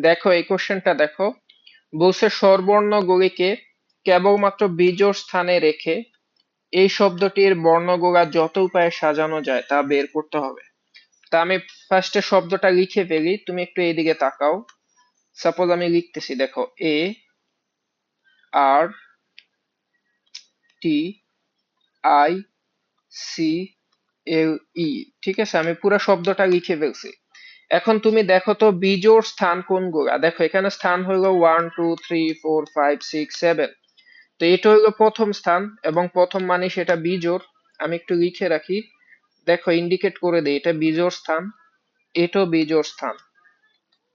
দেখো, এই কোশ্চেনটা দেখো। বলছে স্বরবর্ণগুলিকে কেবলমাত্র বিজোড় স্থানে রেখে এই শব্দটির বর্ণগুলা যত উপায়ে সাজানো যায় তা বের করতে হবে। তা আমি ফার্স্টে শব্দটা লিখে ফেলি, তুমি একটু এইদিকে তাকাও। সাপোজ আমি লিখতেছি, দেখো এ আর টি আই সি এল ই ঠিক আছে? আমি পুরো শব্দটা লিখে ফেলছি। এখন তুমি দেখো তো বিজোড় স্থান কোন কোনগুলা? দেখো, এখানে স্থান হইল one two three four five six seven তো এটা হইল প্রথম স্থান এবং প্রথম মানে সেটা বিজোড়। আমি একটু লিখে রাখি। দেখো ইন্ডিকেট করে দেই, এটা বিজোড় স্থান এটো বিজোড় স্থান।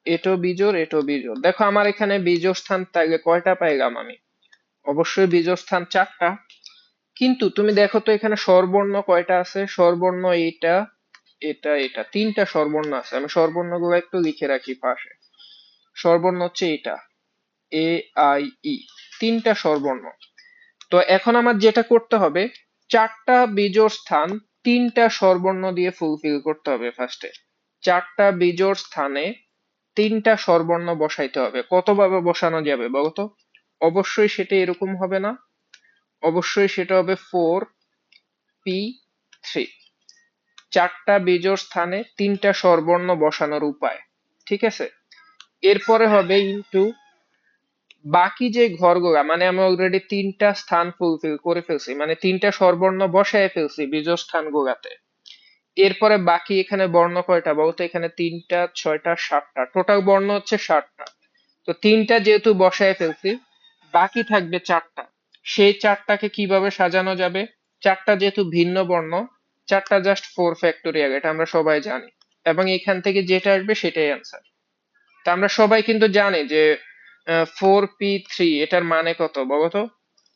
এটো বিজোড় এটো বিজোড়। দেখো, আমার এখানে বিজোড় স্থান তাইলে কয়টা পাইলাম আমি? অবশ্যই বিজোড় স্থান চারটা। কিন্তু তুমি দেখো তো এখানে স্বরবর্ণ কয়টা আছে? স্বরবর্ণ এইটা এটা এটা। তিনটা স্বরবর্ণ আছে। আমি স্বরবর্ণগুলো একটু লিখে রাখি পাশে। স্বরবর্ণ হচ্ছে এটা। A, I, E. তিনটা স্বরবর্ণ। তো এখন আমার যেটা করতে হবে, চারটা বিজোড় স্থান তিনটা স্বরবর্ণ দিয়ে ফুলফিল করতে হবে ফার্স্টে চারটা বিজোড় স্থানে তিনটা স্বরবর্ণ বসাইতে হবে। কতভাবে বসানো যাবে বলতো অবশ্যই সেটা এরকম হবে না। অবশ্যই সেটা হবে ফোর পি থ্রি চারটা বিজোড় স্থানে তিনটা স্বরবর্ণ বসানোর উপায়, ঠিক আছে? এরপরে হবে ইনটু বাকি যে ঘরগুলা মানে আমি অলরেডি তিনটা স্থান ফুলফিল করে ফেলছি মানে তিনটা স্বরবর্ণ বসায় ফেলছি বিজোড় স্থানগুলাতে। এরপরে বাকি এখানে বর্ণ কয়টা? বলতো এখানে তিনটা, ছয়টা, সাতটা। টোটাল বর্ণ হচ্ছে সাতটা। তো তিনটা যেহেতু বসায় ফেলছি, বাকি থাকবে চারটা। সেই চারটাকে কীভাবে সাজানো যাবে? চারটা যেহেতু ভিন্ন বর্ণ চারটা জাস্ট ফোর ফ্যাক্টোরিয়াল এটা আমরা সবাই জানি। এবং এখান থেকে যেটা আসবে সেটাই অ্যান্সার তা আমরা সবাই কিন্তু জানি যে ফোর পি থ্রি এটার মানে কত বলো তো?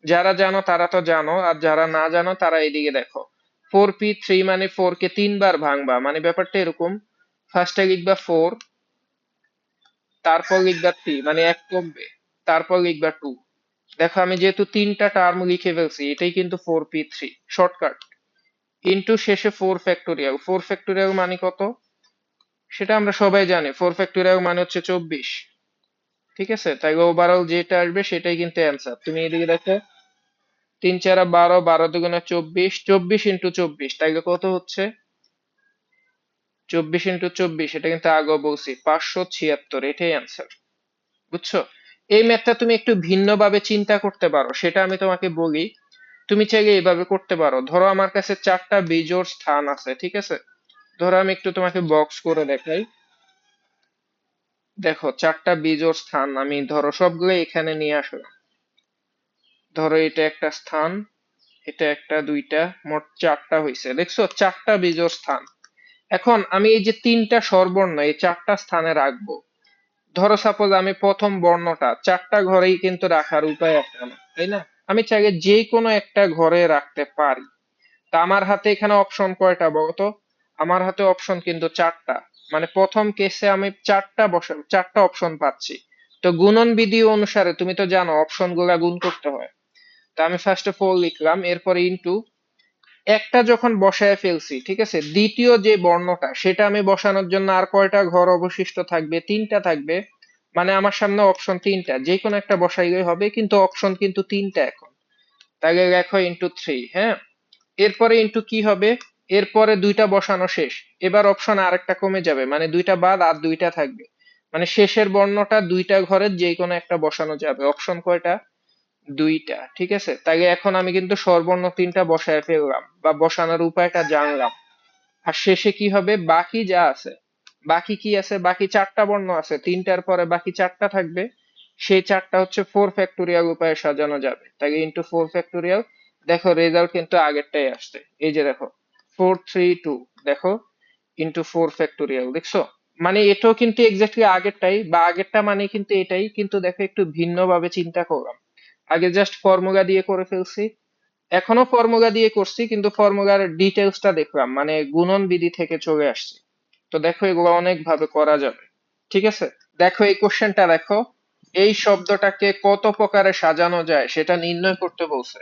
যারা জানো তারা তো জানো, আর যারা না জানো তারা এইদিকে দেখো। ফোর পি থ্রি মানে ফোর কে তিনবার ভাঙবা মানে ব্যাপারটা এরকম। ফার্স্টে লিখবা ফোর তারপর লিখবা থ্রি মানে এক কমবে, তারপর লিখবা টু দেখো আমি যেহেতু তিনটা টার্ম লিখে ফেলছি, এটাই কিন্তু four P three shortcut into শেষে ফোর ফ্যাক্টোরিয়াল ফোর ফ্যাক্টোরিয়াল মানে কত? সেটা আমরা সবাই জানি। ফোর ফ্যাক্টোরিয়াল মানে হচ্ছে চব্বিশ। ঠিক আছে? তাই ওভারঅল যেটা আসবে সেটাই কিন্তু অ্যান্সার তুমি এদিকে দেখো। তিন চারা বারো বারো দুগুণে চব্বিশ। চব্বিশ ইন্টু চব্বিশ। তাইলে কত হচ্ছে? চব্বিশ ইন্টু চব্বিশ। এটা কিন্তু আগেও বলছি। পাঁচশো ছিয়াত্তর। এটাই অ্যান্সার বুঝছ? এই ম্যাথটা তুমি একটু ভিন্নভাবে চিন্তা করতে পারো। সেটা আমি তোমাকে বলি। তুমি চাইলে এইভাবে করতে পারো। ধরো আমার কাছে চারটা বিজোড় স্থান আছে, ঠিক আছে? ধরো আমি একটু তোমাকে বক্স করে দেখাই। দেখো, চারটা বিজোড় স্থান, আমি ধরো সবগুলো এখানে নিয়ে আসলাম। ধরো এটা একটা স্থান, এটা একটা, দুইটা, মোট চারটা হয়েছে দেখছ? চারটা বিজোড় স্থান। এখন আমি এই যে তিনটা স্বরবর্ণ, এই চারটা স্থানে রাখব। ধরো সাপোজ আমি প্রথম বর্ণটা, চারটা ঘরেই কিন্তু রাখার উপায় একটা না তাই না? আমি চাইলে যে কোনো একটা ঘরে রাখতে পারি। তা আমার হাতে এখানে অপশন কয়টা বলতো আমার হাতে অপশন কিন্তু চারটা। মানে প্রথম কেসে আমি চারটা বসে, চারটা অপশন পাচ্ছি। তো গুণন বিধি অনুসারে তুমি তো জানো অপশনগুলা গুণ করতে হয়। তা আমি ফার্স্টে ফোর লিখলাম, এরপরে ইনটু একটা যখন বসায় ফেলছি, ঠিক আছে? দ্বিতীয় যে বর্ণটা, সেটা আমি বসানোর জন্য আর কয়টা ঘর অবশিষ্ট থাকবে? তিনটা থাকবে। মানে আমার সামনে অপশন তিনটা। যে কোনো একটা বসাইলেই হবে, কিন্তু অপশন কিন্তু তিনটা এখন। তাহলে লেখো ইন্টু থ্রি হ্যাঁ? এরপরে ইন্টু কি হবে? এরপরে দুইটা বসানো শেষ। এবার অপশন আরেকটা কমে যাবে মানে দুইটা বাদ আর দুইটা থাকবে। মানে শেষের বর্ণটা দুইটা ঘরের যে কোনো একটা বসানো যাবে। অপশন কয়টা? দুইটা, ঠিক আছে? তাই এখন আমি কিন্তু স্বরবর্ণ তিনটা বসায় ফেললাম, বা বসানোর উপায়টা জানলাম। আর শেষে কি হবে? বাকি যা আছে বাকি কি আছে? বাকি চারটা বর্ণ আছে। তিনটার পরে বাকি চারটা থাকবে। সেই চারটা হচ্ছে ফোর ফ্যাক্টোরিয়াল উপায়ে সাজানো যাবে। তাই ইন্টু ফোর ফ্যাক্টোরিয়াল দেখো রেজাল্ট কিন্তু আগেরটাই আসছে। এই যে দেখো ফোর থ্রি টু দেখো ইন্টু ফোর ফ্যাক্টোরিয়াল দেখছ? মানে এটাও কিন্তু এক্স্যাক্টলি আগেরটাই, বা আগেরটা মানে কিন্তু এটাই, কিন্তু দেখো একটু ভিন্নভাবে চিন্তা করলাম। আগে জাস্ট ফর্মুলা দিয়ে করে ফেলছি। এখনও ফর্মুলা দিয়ে করছি, কিন্তু ফর্মুলার ডিটেলসটা দেখলাম। মানে গুণন বিধি থেকে চলে আসছে। তো দেখো এগুলো অনেক ভাবে করা যাবে। ঠিক আছে? দেখো এই কোশ্চেনটা দেখো। এই শব্দটাকে কত প্রকারে সাজানো যায় সেটা নির্ণয় করতে বলছে।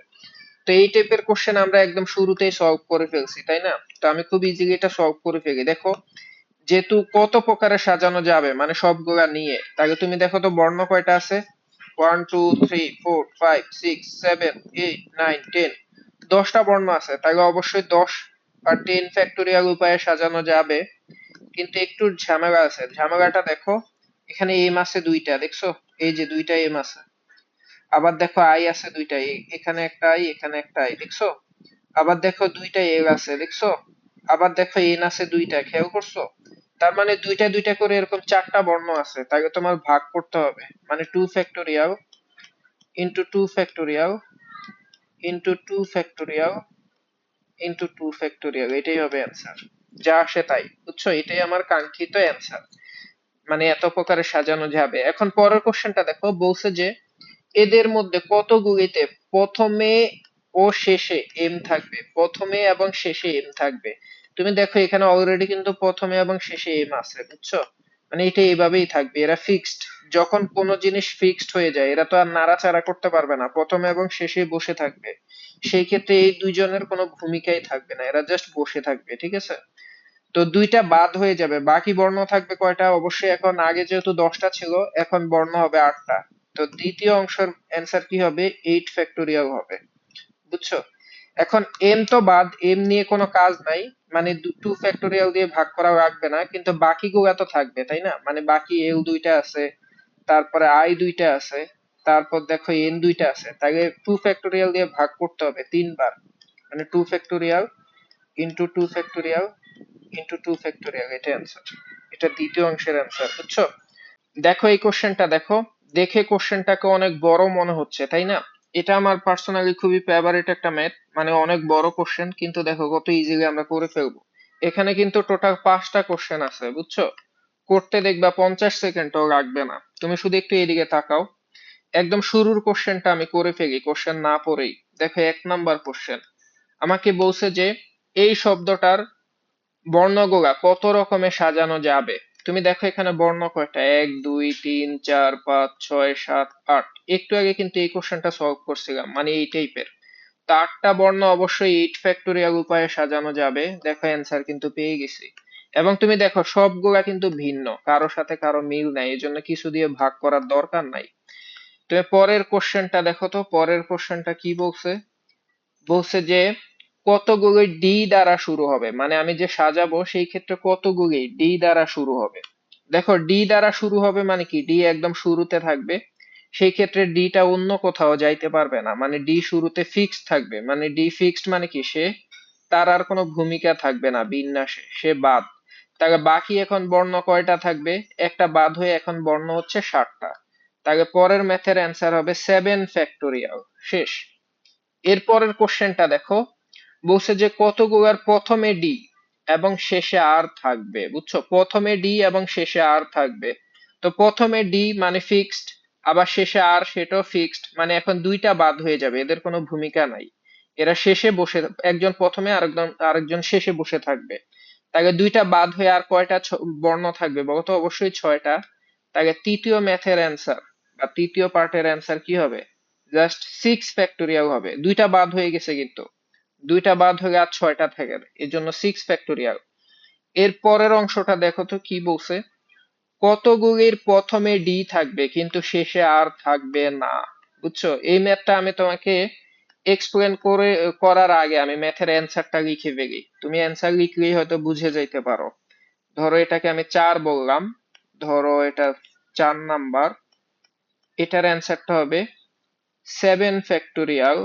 তো এই টাইপের কোশ্চেন আমরা একদম শুরুতেই সলভ করে ফেলছি, তাই না? তো আমি খুব ইজিলি এটা সলভ করে ফেলি। দেখো, যেহেতু কত প্রকারে সাজানো যাবে মানে সবগুলা নিয়ে, তাহলে তুমি দেখো তো বর্ণ কয়টা আছে? One two three four five six seven eight nine ten দশটা বর্ণ আছে, তাহলে অবশ্যই দশ বা টেন ফ্যাক্টোরিয়াল উপায়ে সাজানো যাবে। কিন্তু একটু ঝামেলা আছে। ঝামেলাটা দেখো, এখানে এম আছে দুইটা, দেখছ? এই যে দুইটা এম আছে। আবার দেখো আই আছে দুইটা এখানে একটা আই এখানে একটা আই দেখছ? আবার দেখো দুইটা এল আছে, দেখছ? আবার দেখো এন আছে দুইটা, খেয়াল করছ? তার মানে দুইটা দুইটা করে এরকম চারটা বর্ণ আছে, তাকে তোমার ভাগ করতে হবে। মানে two factorial into two factorial into two factorial into two factorial এটাই হবে অ্যান্সার যা আসে তাই। বুঝছ? এটাই আমার কাঙ্ক্ষিত অ্যান্সার মানে এত প্রকারে সাজানো যাবে। এখন পরের কোশ্চেনটা দেখো, বলছে যে, এদের মধ্যে কতগুলিতে প্রথমে ও শেষে এম থাকবে? প্রথমে এবং শেষে এম থাকবে। তুমি দেখো, এখানে অলরেডি কিন্তু প্রথমে এবং শেষে এম আছে, বুঝছ? মানে এটা এইভাবেই থাকবে। এরা ফিক্সড যখন কোনো জিনিস ফিক্সড হয়ে যায়, এরা তো আর নাড়াচাড়া করতে পারবে না। প্রথমে এবং শেষে বসে থাকবে। সেই ক্ষেত্রে এই দুইজনের কোনো ভূমিকাই থাকবে না। এরা জাস্ট বসে থাকবে, ঠিক আছে? তো দুইটা বাদ হয়ে যাবে। বাকি বর্ণ থাকবে কয়টা? অবশ্যই এখন আগে যেহেতু দশটা ছিল, এখন বর্ণ হবে আটটা। তো দ্বিতীয় অংশের অ্যান্সার কি হবে? এইট ফ্যাক্টোরিয়াল হবে। বুঝছ? এখন এম তো বাদ এম নিয়ে কোনো কাজ নাই। মানে টু ফ্যাক্টোরিয়াল দিয়ে ভাগ করা রাখবে না, কিন্তু বাকিগুলো তো থাকবে, তাই না? মানে বাকি এল দুইটা আছে, তারপরে আই দুইটা আছে, তারপর দেখো এন দুইটা আছে। তাকে টু ফ্যাক্টোরিয়াল দিয়ে ভাগ করতে হবে তিনবার। মানে two factorial into two factorial into two factorial এটা অ্যান্সার এটা দ্বিতীয় অংশের অ্যান্সার বুঝছ? দেখো এই কোশ্চেনটা দেখো। দেখে কোশ্চেনটাকে অনেক বড় মনে হচ্ছে, তাই না? এটা আমার পার্সোনালি খুবই ফেভারিট একটা ম্যাথ মানে অনেক বড় কোশ্চেন কিন্তু দেখো কত ইজিলি আমরা করে এখানে কিন্তু টোটাল পাঁচটা কোশ্চেন আছে, বুঝছ? করতে দেখবা পঞ্চাশ সেকেন্ডও লাগবে না। তুমি শুধু একটু এদিকে তাকাও। একদম শুরুর কোশ্চেনটা আমি করে ফেলি কোশ্চেন না পড়েই। দেখো এক নাম্বার কোশ্চেন আমাকে বলছে যে, এই শব্দটার বর্ণগুলা কত রকমে সাজানো যাবে? তুমি দেখো এখানে বর্ণ কয়টা? এক, দুই, তিন, চার, পাঁচ, ছয়, সাত, আট। একটু আগে কিন্তু এই কোশ্চেনটা সলভ করছিলাম মানে এই টাইপের তো আটটা বর্ণ অবশ্যই এইট ফ্যাক্টোরিয়াল উপায়ে সাজানো যাবে। দেখো অ্যান্সার কিন্তু পেয়ে গেছি। এবং তুমি দেখো সবগুলা কিন্তু ভিন্ন কারোর সাথে কারও মিল নাই এই জন্য কিছু দিয়ে ভাগ করার দরকার নাই। তুমি পরের কোশ্চেনটা দেখো তো, পরের কোশ্চেনটা কি বলছে? বলছে যে কতগুলি ডি দ্বারা শুরু হবে? মানে আমি যে সাজাবো, সেই ক্ষেত্রে কতগুলি ডি দ্বারা শুরু হবে? দেখো ডি দ্বারা শুরু হবে মানে কি? ডি একদম শুরুতে থাকবে, সেই ক্ষেত্রে ডি টা অন্য কোথাও যাইতে পারবে না। মানে ডি শুরুতে ফিক্সড থাকবে। মানে ডি ফিক্সড মানে কি? সে, তার আর কোনো ভূমিকা থাকবে না, বিন্যাসে। সে বাদ। তাহলে বাকি এখন বর্ণ কয়টা থাকবে? একটা বাদ হয়ে এখন বর্ণ হচ্ছে ষাটটা। তাহলে পরের ম্যাথের অ্যান্সার হবে সেভেন ফ্যাক্টোরিয়াল শেষ। এরপরের কোশ্চেনটা দেখো। বলছে যে কতগুলার প্রথমে ডি এবং শেষে আর থাকবে, বুঝছ? প্রথমে ডি এবং শেষে আর থাকবে। তো প্রথমে ডি মানে ফিক্সড আবার শেষে আর সেটাও ফিক্সড মানে এখন দুইটা বাদ হয়ে যাবে, এদের কোনো ভূমিকা নাই। এরা শেষে বসে, একজন প্রথমে আরেকজন আরেকজন শেষে বসে থাকবে। তাকে দুইটা বাদ হয়ে আর কয়টা বর্ণ থাকবে? বলতো অবশ্যই ছয়টা। তাকে তৃতীয় ম্যাথের অ্যান্সার বা তৃতীয় পার্টের অ্যান্সার কি হবে? জাস্ট সিক্স ফ্যাক্টোরিয়াল হবে। দুইটা বাদ হয়ে গেছে কিন্তু। দুইটা বাদ হয়ে আর ছয়টা থাকে এর জন্য সিক্স ফ্যাক্টোরিয়াল এর পরের অংশটা দেখো তো কি বলছে? কতগুলির প্রথমে ডি থাকবে, কিন্তু শেষে আর থাকবে না। বুঝছ? এই ম্যাথটা আমি তোমাকে এক্সপ্লেন করে, করার আগে আমি ম্যাথের অ্যান্সারটা লিখে ফেলি। তুমি অ্যান্সার লিখলেই হয়তো বুঝে যাইতে পারো। ধরো এটাকে আমি চার বললাম। ধরো এটা চার নাম্বার। এটার অ্যান্সারটা হবে seven factorial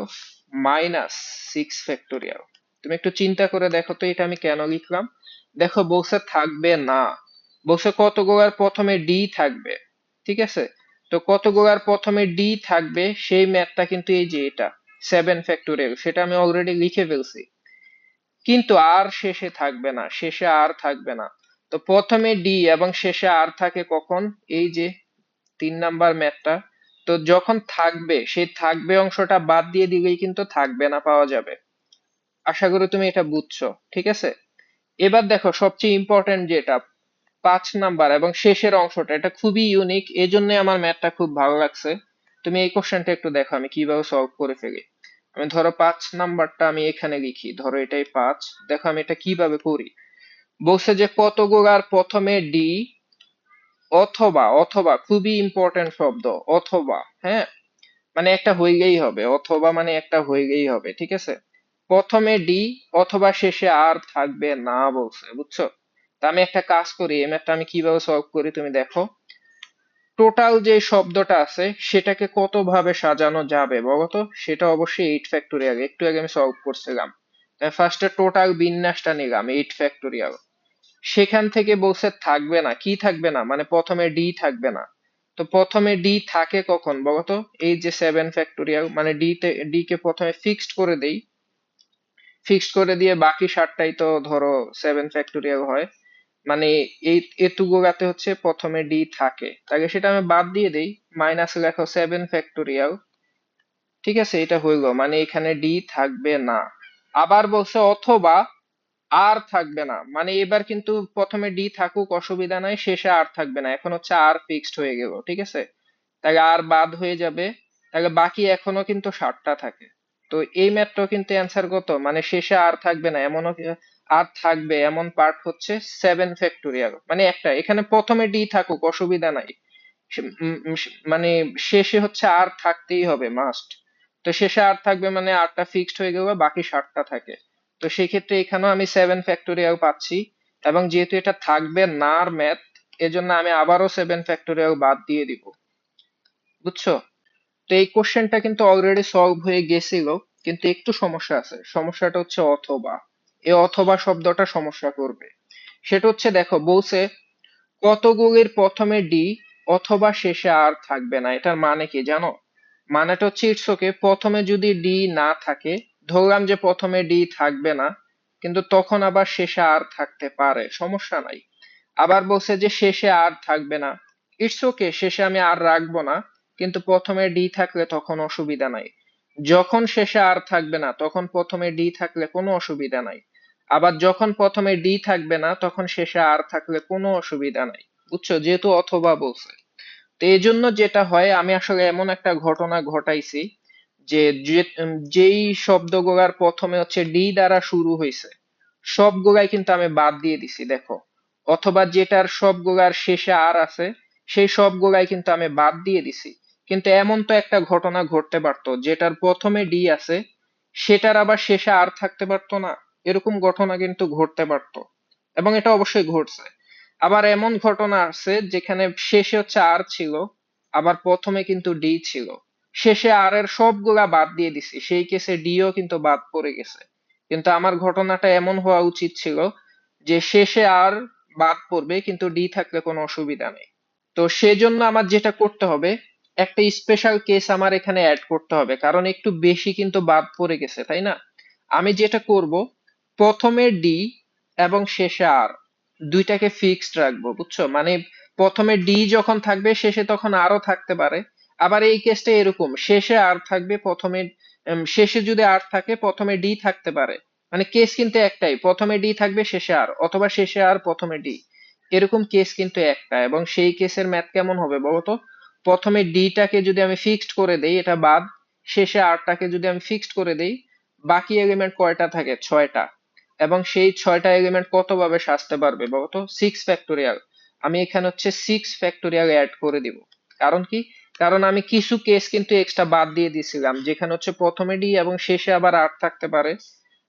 minus six factorial তুমি একটু চিন্তা করে দেখো তো, এটা আমি কেন লিখলাম? দেখো বলছে থাকবে না। বলছে কতগুলার প্রথমে ডি থাকবে, ঠিক আছে? তো কতগুলার প্রথমে ডি থাকবে, সেই ম্যাথটা কিন্তু এই যে এটা সেভেন ফ্যাক্টোরিয়াল সেটা আমি অলরেডি লিখে ফেলছি। কিন্তু আর শেষে থাকবে না, শেষে আর থাকবে না। তো প্রথমে ডি এবং শেষে আর থাকে কখন? এই যে তিন নাম্বার ম্যাথটা তো যখন থাকবে, সেই থাকবে অংশটা বাদ দিয়ে দিলেই কিন্তু থাকবে না, পাওয়া যাবে। আশা করি তুমি এটা বুঝছ, ঠিক আছে? এবার দেখো, সবচেয়ে ইম্পর্টেন্ট যেটা, পাঁচ নাম্বার এবং শেষের অংশটা, এটা খুবই ইউনিক এই জন্য আমার ম্যাথটা খুব ভালো লাগছে। তুমি এই কোশ্চেনটা একটু দেখো, আমি কীভাবে সলভ করে ফেলি। আমি ধরো পাঁচ নাম্বারটা আমি এখানে লিখি, ধরো এটাই পাঁচ। দেখো আমি এটা কীভাবে করি? বলছে যে কত গোড়ার প্রথমে ডি অথবা অথবা খুবই ইম্পর্টেন্ট শব্দ, অথবা হ্যাঁ? মানে একটা হইলেই হবে, অথবা মানে একটা হইলেই হবে, ঠিক আছে? প্রথমে ডি, অথবা শেষে আর থাকবে না বলছে, বুঝছ? তা আমি একটা কাজ করি, এই ম্যাথটা আমি কীভাবে সলভ করি তুমি দেখো। টোটাল যে শব্দটা আছে, সেটাকে কত ভাবে সাজানো যাবে বলতো সেটা অবশ্যই এইট ফ্যাক্টোরিয়াল একটু আগে আমি সলভ করছিলাম। ফার্স্টে টোটাল বিন্যাসটা নিলাম এইট ফ্যাক্টোরিয়াল সেখান থেকে বলছে, থাকবে না। কি থাকবে না? মানে প্রথমে ডি থাকবে না। তো প্রথমে ডি থাকে কখন বলতো? এই যে সেভেন ফ্যাক্টোরিয়াল মানে ডি তে ডি কে প্রথমে ফিক্সড করে দেই। ফিক্সড করে দিয়ে বাকি সাতটাই তো ধরো সেভেন ফ্যাক্টোরিয়াল হয়। মানে এই এতুগুলাতে হচ্ছে প্রথমে ডি থাকে। তাহলে সেটা আমি বাদ দিয়ে দেই। মাইনাস লেখো সেভেন ফ্যাক্টোরিয়াল ঠিক আছে? এটা হইল। মানে এখানে ডি থাকবে না। আবার বলছে, অথবা আর থাকবে না। মানে এবার কিন্তু প্রথমে ডি থাকুক, অসুবিধা নাই, শেষে আর থাকবে না। এখন হচ্ছে আর ফিক্সড হয়ে গেল, ঠিক আছে? তাহলে আর বাদ হয়ে যাবে। তাহলে বাকি এখনও কিন্তু ষাটটা থাকে। তো এই ম্যাথটাও কিন্তু অ্যান্সার কত মানে শেষে আর থাকবে না, এমনও আর থাকবে, এমন পার্ট হচ্ছে সেভেন ফ্যাক্টোরিয়াল মানে একটা, এখানে প্রথমে ডি থাকুক, অসুবিধা নাই। মানে শেষে হচ্ছে আর থাকতেই হবে মাস্ট তো শেষে আর থাকবে মানে আরটা ফিক্সড হয়ে গেলে, বাকি ষাটটা থাকে। তো সেই ক্ষেত্রে এখানেও আমি সেভেন ফ্যাক্টোরিয়াল পাচ্ছি। এবং যেহেতু এটা থাকবে নার ম্যাথ এজন্য আমি আবারও সেভেন ফ্যাক্টোরিয়াল বাদ দিয়ে দিব। বুঝছ? তো এই কোশ্চেনটা কিন্তু অলরেডি সলভ হয়ে গেছিল, কিন্তু একটু সমস্যা আছে। সমস্যাটা হচ্ছে অথবা। এই অথবা শব্দটা সমস্যা করবে। সেটা হচ্ছে দেখো, বলছে কতগুলির প্রথমে ডি অথবা শেষে আর থাকবে না। এটার মানে কি জানো? মানেটা হচ্ছে ইটস ওকে প্রথমে যদি ডি না থাকে ধরলাম যে প্রথমে ডি থাকবে না, কিন্তু তখন আবার শেষে আর থাকতে পারে, সমস্যা নাই। আবার বলছে যে শেষে আর থাকবে না। ইটস ওকে শেষে আমি আর রাখব না, কিন্তু প্রথমে ডি থাকলে তখন অসুবিধা নাই। যখন শেষে আর থাকবে না, তখন প্রথমে ডি থাকলে কোনো অসুবিধা নাই। আবার যখন প্রথমে ডি থাকবে না, তখন শেষে আর থাকলে কোনো অসুবিধা নাই। বুঝছ? যেহেতু অথবা বলছে। তো এই জন্য যেটা হয়, আমি আসলে এমন একটা ঘটনা ঘটাইছি যে যেই শব্দগুলার প্রথমে হচ্ছে ডি দ্বারা শুরু হয়েছে সবগুলাই কিন্তু আমি বাদ দিয়ে দিছি, দেখো। অথবা যেটার সব সবগুলার শেষে আর আছে, সেই সব সবগুলাই কিন্তু আমি বাদ দিয়ে দিছি। কিন্তু এমন তো একটা ঘটনা ঘটতে পারতো, যেটার প্রথমে ডি আছে, সেটার আবার শেষে আর থাকতে পারতো না। এরকম ঘটনা কিন্তু ঘটতে পারতো, এবং এটা অবশ্যই ঘটছে। আবার এমন ঘটনা আছে, যেখানে শেষে হচ্ছে আর ছিল, আবার প্রথমে কিন্তু ডি ছিল। শেষে আর এর সবগুলা বাদ দিয়ে দিছি। সেই কেসে ডিও কিন্তু বাদ পড়ে গেছে। কিন্তু আমার ঘটনাটা এমন হওয়া উচিত ছিল যে শেষে আর বাদ পড়বে, কিন্তু ডি থাকলে কোনো অসুবিধা নেই। তো সেজন্য আমার যেটা করতে হবে, একটা স্পেশাল কেস আমার এখানে অ্যাড করতে হবে। কারণ একটু বেশি কিন্তু বাদ পড়ে গেছে, তাই না? আমি যেটা করব, প্রথমে ডি এবং শেষে আর দুইটাকে ফিক্সড রাখব, বুঝছ? মানে প্রথমে ডি যখন থাকবে, শেষে তখন আরও থাকতে পারে। আবার এই কেসটা এরকম, শেষে আর থাকবে, প্রথমে শেষে যদি আর থাকে, প্রথমে ডি থাকতে পারে। মানে কেস কিন্তু একটাই, প্রথমে ডি থাকবে, শেষে আর, অথবা শেষে আর, প্রথমে ডি এরকম কেস কিন্তু একটা, এবং সেই কেসের ম্যাথ কেমন হবে বলতো? প্রথমে ডিটাকে যদি আমি ফিক্সড করে দেই, এটা বাদ, শেষে আরটাকে যদি আমি ফিক্সড করে দেই, বাকি এলিমেন্ট কয়টা থাকে? ছয়টা। এবং সেই ছয়টা এলিমেন্ট কতভাবে সাজতে পারবে বলতো? সিক্স ফ্যাক্টোরিয়াল আমি এখানে হচ্ছে সিক্স ফ্যাক্টোরিয়াল অ্যাড করে দিব। কারণ কি? কারণ আমি কিছু কেস কিন্তু এক্সট্রা বাদ দিয়ে দিয়েছিলাম, যেখানে হচ্ছে প্রথমে ডি এবং শেষে আবার আর থাকতে পারে,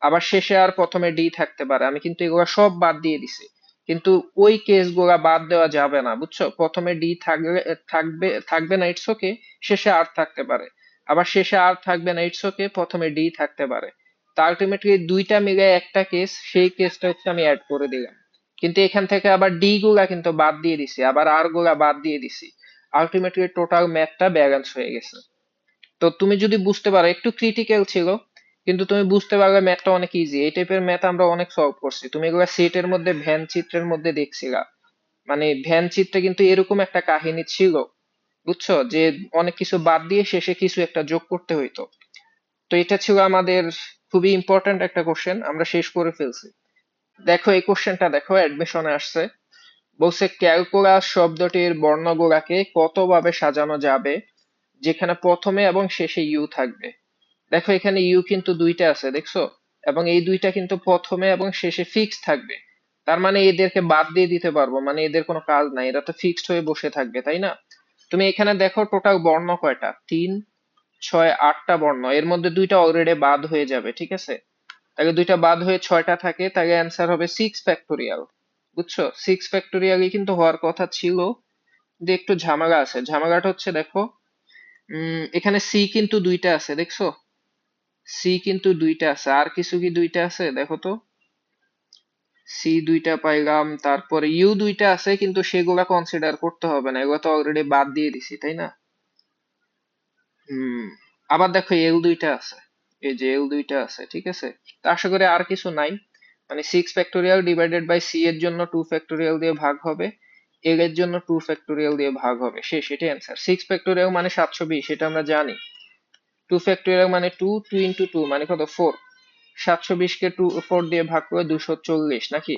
আবার শেষে আর প্রথমে ডি থাকতে পারে, আমি কিন্তু এগুলো সব বাদ দিয়ে দিছি। কিন্তু ওই কেসগুলা বাদ দেওয়া যাবে না, বুঝছ? প্রথমে ডি থাকবে থাকবে থাকবে না ইটস ওকে শেষে আর থাকতে পারে। আবার শেষে আর থাকবে না ইটস ওকে প্রথমে ডি থাকতে পারে। তা আলটিমেটলি দুইটা মিলে একটা কেস সেই কেসটা হচ্ছে আমি অ্যাড করে দিলাম। কিন্তু এখান থেকে আবার ডি গুলা কিন্তু বাদ দিয়ে দিছি, আবার আরগুলা বাদ দিয়ে দিছি। আলটিমেটলি টোটাল ম্যাথটা ব্যালেন্স হয়ে গেছে। তো তুমি যদি বুঝতে পারো, একটু ক্রিটিক্যাল ছিল, কিন্তু তুমি বুঝতে পারলে ম্যাথটা অনেক ইজি এই টাইপের ম্যাথ আমরা অনেক সলভ করছি। তুমি এগুলো সেটের মধ্যে ভ্যান চিত্রের মধ্যে দেখছিলা। মানে ভ্যান চিত্রে কিন্তু এরকম একটা কাহিনী ছিল, বুঝছ? যে অনেক কিছু বাদ দিয়ে শেষে কিছু একটা যোগ করতে হইতো। তো এটা ছিল আমাদের খুবই ইম্পর্ট্যান্ট একটা কোশ্চেন আমরা শেষ করে ফেলছি। দেখো এই কোশ্চেনটা দেখো অ্যাডমিশনে আসছে। বলছে ক্যালকুলাস শব্দটির বর্ণগুলাকে কতভাবে সাজানো যাবে, যেখানে প্রথমে এবং শেষে ইউ থাকবে। দেখো, এখানে ইউ কিন্তু দুইটা আছে, দেখছ? এবং এই দুইটা কিন্তু প্রথমে এবং শেষে ফিক্স থাকবে। তার মানে এদেরকে বাদ দিয়ে দিতে পারব মানে এদের কোনো কাজ নাই, এরা তো ফিক্সড হয়ে বসে থাকবে, তাই না? তুমি এখানে দেখো টোটাল বর্ণ কয়টা? তিন, ছয়, আটটা বর্ণ। এর মধ্যে দুইটা অলরেডি বাদ হয়ে যাবে, ঠিক আছে? তাহলে দুইটা বাদ হয়ে ছয়টা থাকে, তাহলে অ্যান্সার হবে সিক্স ফ্যাক্টোরিয়াল বুঝছ? সিক্স ফ্যাক্টোরিয়ালই কিন্তু হওয়ার কথা ছিল। যে একটু ঝামেলা আছে। ঝামেলাটা হচ্ছে, দেখো এখানে সি কিন্তু দুইটা আছে, দেখছ? সি কিন্তু দুইটা আছে। আর কিছু কি দুইটা আছে? দেখো তো। সি দুইটা পাইলাম, তারপরে ইউ দুইটা আছে, কিন্তু সেগুলা কনসিডার করতে হবে না। এগুলো তো অলরেডি বাদ দিয়ে দিছি, তাই না? হুম, আবার দেখো এল দুইটা আছে। এই যে এল দুইটা আছে, ঠিক আছে? আশা করি আর কিছু নাই। মানে six factorial divided by C এর জন্য টু ফ্যাক্টোরিয়াল দিয়ে ভাগ হবে এল এর জন্য টু ফ্যাক্টোরিয়াল দিয়ে ভাগ হবে। শেষ, এটাই অ্যান্সার সিক্স ফ্যাক্টোরিয়াল মানে সাতশো বিশ, এটা আমরা জানি। টু ফ্যাক্টোরিয়াল মানে টু টু ইন্টু টু মানে কত? ফোর সাতশো বিশকে টু ফোর দিয়ে ভাগ করে দুশো চল্লিশ, নাকি?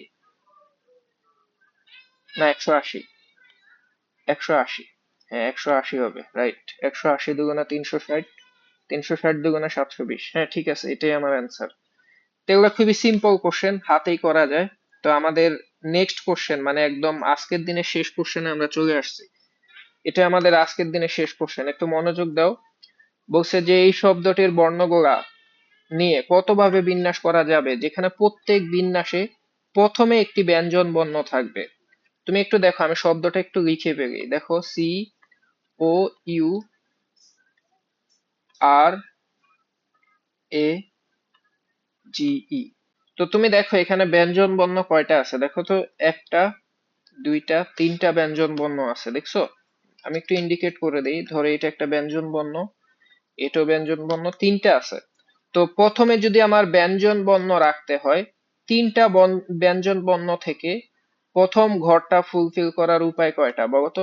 না, একশো আশি। একশো আশি। হ্যাঁ একশো আশি হবে রাইট একশো আশি দুগুণা তিনশো ষাট তিনশো ষাট দুগুণা সাতশো বিশ। হ্যাঁ ঠিক আছে, এটাই আমার অ্যান্সার এগুলো খুবই সিম্পল কোশ্চেন হাতেই করা যায়। তো আমাদের নেক্সট কোশ্চেন মানে একদম আজকের দিনের শেষ কোশ্চেনে আমরা চলে আসছি। এটা আমাদের আজকের দিনের শেষ কোশ্চেন একটু মনোযোগ দাও। বলছে যে, এই শব্দটির বর্ণগোড়া নিয়ে কতভাবে বিন্যাস করা যাবে? যেখানে প্রত্যেক বিন্যাসে প্রথমে একটি ব্যঞ্জন বর্ণ থাকবে। তুমি একটু দেখো, আমি শব্দটা একটু লিখে ফেলি। দেখো সি ও ইউ আর এ জি ই তো তুমি দেখো, এখানে ব্যঞ্জন বর্ণ কয়টা আছে? দেখো তো, একটা, দুইটা, তিনটা ব্যঞ্জন বর্ণ আছে, দেখছ? আমি একটু ইন্ডিকেট করে দিই, ধরো এটা একটা ব্যঞ্জন বর্ণ, এটাও ব্যঞ্জন বর্ণ, তিনটা আছে। তো প্রথমে যদি আমার ব্যঞ্জন বর্ণ রাখতে হয়, তিনটা ব্যঞ্জন বর্ণ থেকে প্রথম ঘরটা ফুলফিল করার উপায় কয়টা বলতো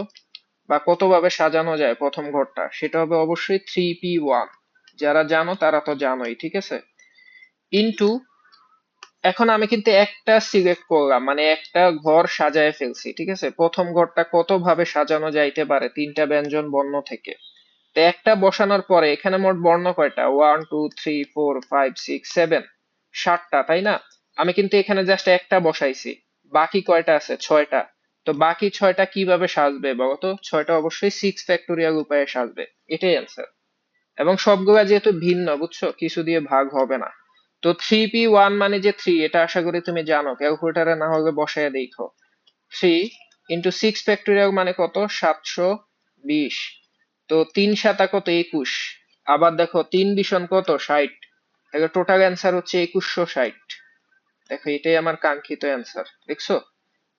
বা কতভাবে সাজানো যায় প্রথম ঘরটা? সেটা হবে অবশ্যই থ্রি পি ওয়ান যারা জানো, তারা তো জানোই, ঠিক আছে? ইনটু এখন আমি কিন্তু একটা সিলেক্ট করলাম মানে একটা ঘর সাজায় ফেলছি, ঠিক আছে? প্রথম ঘরটা কত ভাবে সাজানো যাইতে পারে? তিনটা ব্যঞ্জন বর্ণ থেকে। তো একটা বসানোর পরে, এখানে মোট বর্ণ কয়টা? One two three four five six seven সাতটা, তাই না? আমি কিন্তু এখানে জাস্ট একটা বসাইছি। বাকি কয়টা আছে? ছয়টা। তো বাকি ছয়টা কীভাবে সাজবে বলতো? ছয়টা অবশ্যই সিক্স ফ্যাক্টোরিয়াল উপায়ে সাজবে। এটাই অ্যান্সার এবং সবগুলা যেহেতু ভিন্ন, বুঝছ? কিছু দিয়ে ভাগ হবে না। তো থ্রি পি ওয়ান মানে যে থ্রি এটা আশা করি তুমি জানো। ক্যালকুলেটারে না হলে বসায় দেখো। থ্রি ইন্টু সিক্স ফ্যাক্টোরিয়াল মানে কত? সাতশো বিশ। তো তিন সাতা কত? একুশ। আবার দেখো, তিন বিশন কত? ষাট। টোটাল অ্যান্সার হচ্ছে একুশশো ষাট। দেখো, এটাই আমার কাঙ্ক্ষিত অ্যান্সার দেখছ?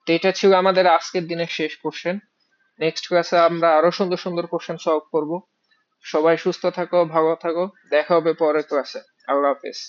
তো এটা ছিল আমাদের আজকের দিনের শেষ কোশ্চেন নেক্সট ক্লাসে আমরা আরও সুন্দর সুন্দর কোশ্চেন সলভ করব। সবাই সুস্থ থাকো, ভালো থাকো। দেখা হবে পরের ক্লাসে আল্লাহ হাফেজ।